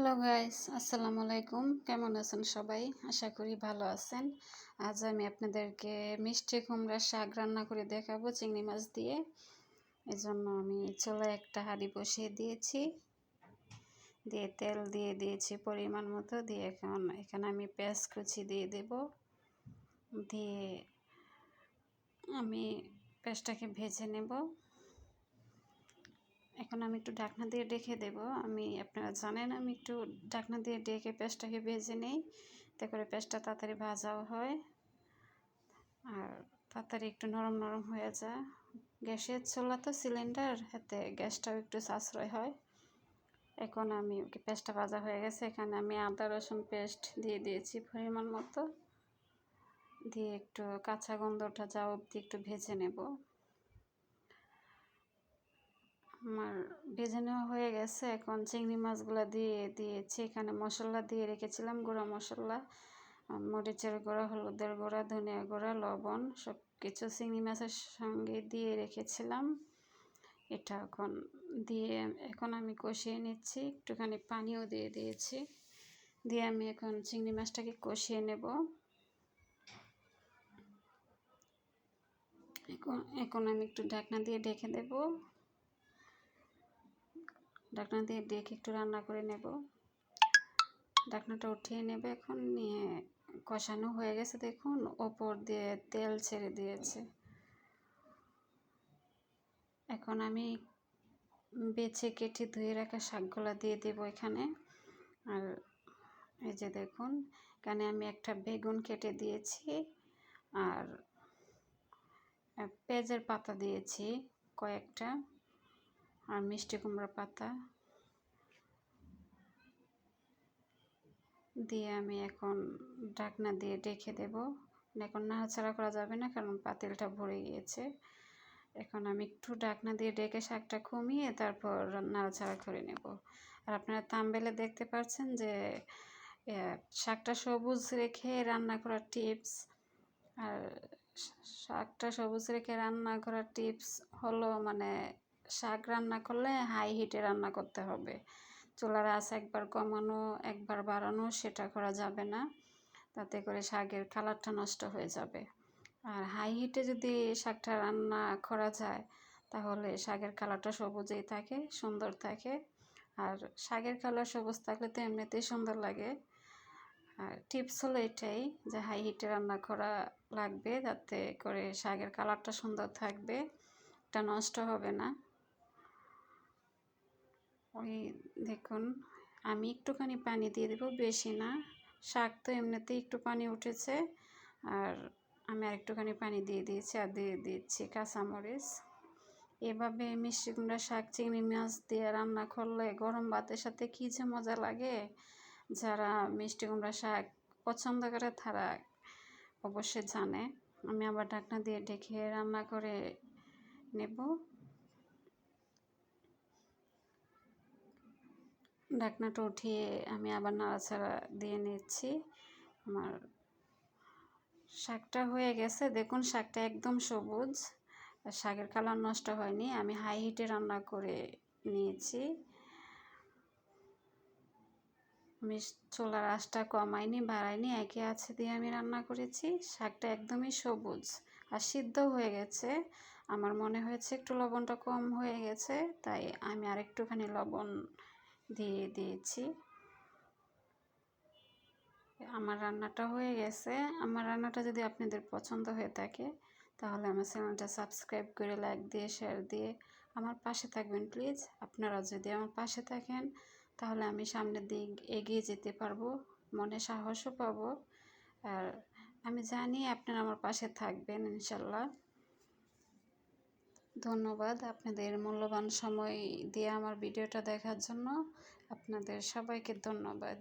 Hello guys আসসালামু আলাইকুম কেমন আছেন সবাই? আশা করি ভালো আছেন। আজ আমি আপনাদেরকে মিষ্টি কুমড়ার শাক রান্না করে দেখাবো চিংড়ি মাছ দিয়ে। এজন্য আমি চলে একটা হাঁড়ি বসিয়ে দিয়েছি। দিয়ে তেল দিয়ে দিয়েছি পরিমাণ মতো। দিয়ে এখন, এখানে আমি পেঁয়াজ কুচি দিয়ে দেব। দিয়ে আমি পেঁয়াজটাকে ভেজে নেব। এখন আমি একটু ঢাকনা দিয়ে ডেকে দেব। আমি, আপনারা জানেন, আমি একটু ঢাকনা দিয়ে ডেকে পেঁয়াজটাকে ভেজে নেই। এতে করে পেঁয়াজটা তাড়াতাড়ি ভাজাও হয়। আর তাড়াতাড়ি একটু নরম নরম হয়ে যায় গ্যাসের চোলা তো সিলিন্ডার, এতে গ্যাসটাও একটু সাশ্রয় হয়। এখন আমি পেস্টটা ভাজা হয়ে গেছে। এখানে আমি আদা, রসুন পেস্ট দিয়ে দিয়েছি পরিমাণ মতো। দিয়ে একটু কাঁচা গন্ধটা যাও অবধি একটু ভেজে নেব। আমার ভেজে নেওয়া হয়ে গেছে। এখন চিংড়ি মাছগুলো দিয়ে দিয়েছি। এখানে মশলা দিয়ে রেখেছিলাম গুঁড়া মশলা মরিচের গুঁড়া, হলুদের গুঁড়া, ধনিয়া গুঁড়া, লবণ সব কিছু চিংড়ি মাছের সঙ্গে দিয়ে রেখেছিলাম। এটা এখন দিয়ে এখন আমি কষিয়ে নিচ্ছি। একটুখানি পানিও দিয়ে দিয়েছি। দিয়ে আমি এখন চিংড়ি মাছটাকে কষিয়ে নেব। এখন এখন আমি একটু ঢাকনা দিয়ে ঢেকে দেবো। ঢাকনা দিয়ে ডেকে একটু রান্না করে নেব। ঢাকনাটা উঠিয়ে নেবে এখন, নিয়ে কষানো হয়ে গেছে দেখুন, ওপর দিয়ে তেল ছেড়ে দিয়েছে। এখন আমি বেছে কেটে ধুয়ে রাখা শাকগুলো দিয়ে দেবো এখানে। আর এই যে দেখুন, এখানে আমি একটা বেগুন কেটে দিয়েছি আর পেঁয়াজের পাতা দিয়েছি কয়েকটা। আর মিষ্টি কুমড়া পাতা দিয়ে আমি এখন ঢাকনা দিয়ে ডেকে দেব। এখন নাড়াচাড়া করা যাবে না, কারণ পাতিলটা ভরে গিয়েছে। এখন আমি একটু ঢাকনা দিয়ে ডেকে শাকটা কমিয়ে তারপর নাড়াচাড়া করে নেব। আর আপনারা তামবেলে দেখতে পাচ্ছেন যে শাকটা সবুজ রেখে রান্না করার টিপস, আর শাকটা সবুজ রেখে রান্না করার টিপস হলো মানে শাক রান্না করলে হাই হিটে রান্না করতে হবে। চুলার আঁচ একবার কমানো, একবার বাড়ানো, সেটা করা যাবে না। তাতে করে শাকের কালারটা নষ্ট হয়ে যাবে। আর হাই হিটে যদি শাকটা রান্না করা যায়, তাহলে শাকের কালারটা সবুজেই থাকে, সুন্দর থাকে। আর শাকের কালার সবুজ থাকলে তো এমনিতেই সুন্দর লাগে। আর টিপস হলো এটাই যে হাই হিটে রান্না করা লাগবে যাতে করে শাকের কালারটা সুন্দর থাকবে এটা নষ্ট হবে না। ওই দেখুন, আমি একটুখানি পানি দিয়ে দেবো, বেশি না। শাক তো এমনিতেই একটু পানি উঠেছে। আর আমি আর একটুখানি পানি দিয়ে দিয়েছি আর দিয়ে দিচ্ছি কাঁচামরিচ। এভাবে মিষ্টি কুমড়া শাক, চিংড়ি মাছ দিয়ে রান্না করলে গরম ভাতের সাথে কী যে মজা লাগে। যারা মিষ্টি কুমড়া শাক পছন্দ করে তারা অবশ্যই জানে। আমি আবার ঢাকনা দিয়ে ঢেকে রান্না করে নেব। ঢাকনাটা উঠিয়ে আমি আবার নাড়াচাড়া দিয়ে নিচ্ছি। আমার শাকটা হয়ে গেছে। দেখুন, শাকটা একদম সবুজ। শাকের কালার নষ্ট হয়নি। আমি হাই হিটে রান্না করে নিয়েছি। আমি চোলার আঁচটা কমাইনি, বাড়াইনি, একে আছে দিয়ে আমি রান্না করেছি। শাকটা একদমই সবুজ আর সিদ্ধ হয়ে গেছে। আমার মনে হয়েছে একটু লবণটা কম হয়ে গেছে, তাই আমি আরেকটুখানি লবণ দিয়ে দিয়েছি। আমার রান্নাটা হয়ে গেছে। আমার রান্নাটা যদি আপনাদের পছন্দ হয়ে থাকে, তাহলে আমার চ্যানেলটা সাবস্ক্রাইব করে লাইক দিয়ে, শেয়ার দিয়ে আমার পাশে থাকবেন, প্লিজ। আপনারা যদি আমার পাশে থাকেন, তাহলে আমি সামনের দিক এগিয়ে যেতে পারব, মনে সাহসও পাবো। আর আমি জানি আপনারা আমার পাশে থাকবেন, ইনশাল্লাহ। ধন্যবাদ আপনাদের মূল্যবান সময় দিয়ে আমার ভিডিওটা দেখার জন্য। আপনাদের সবাইকে ধন্যবাদ।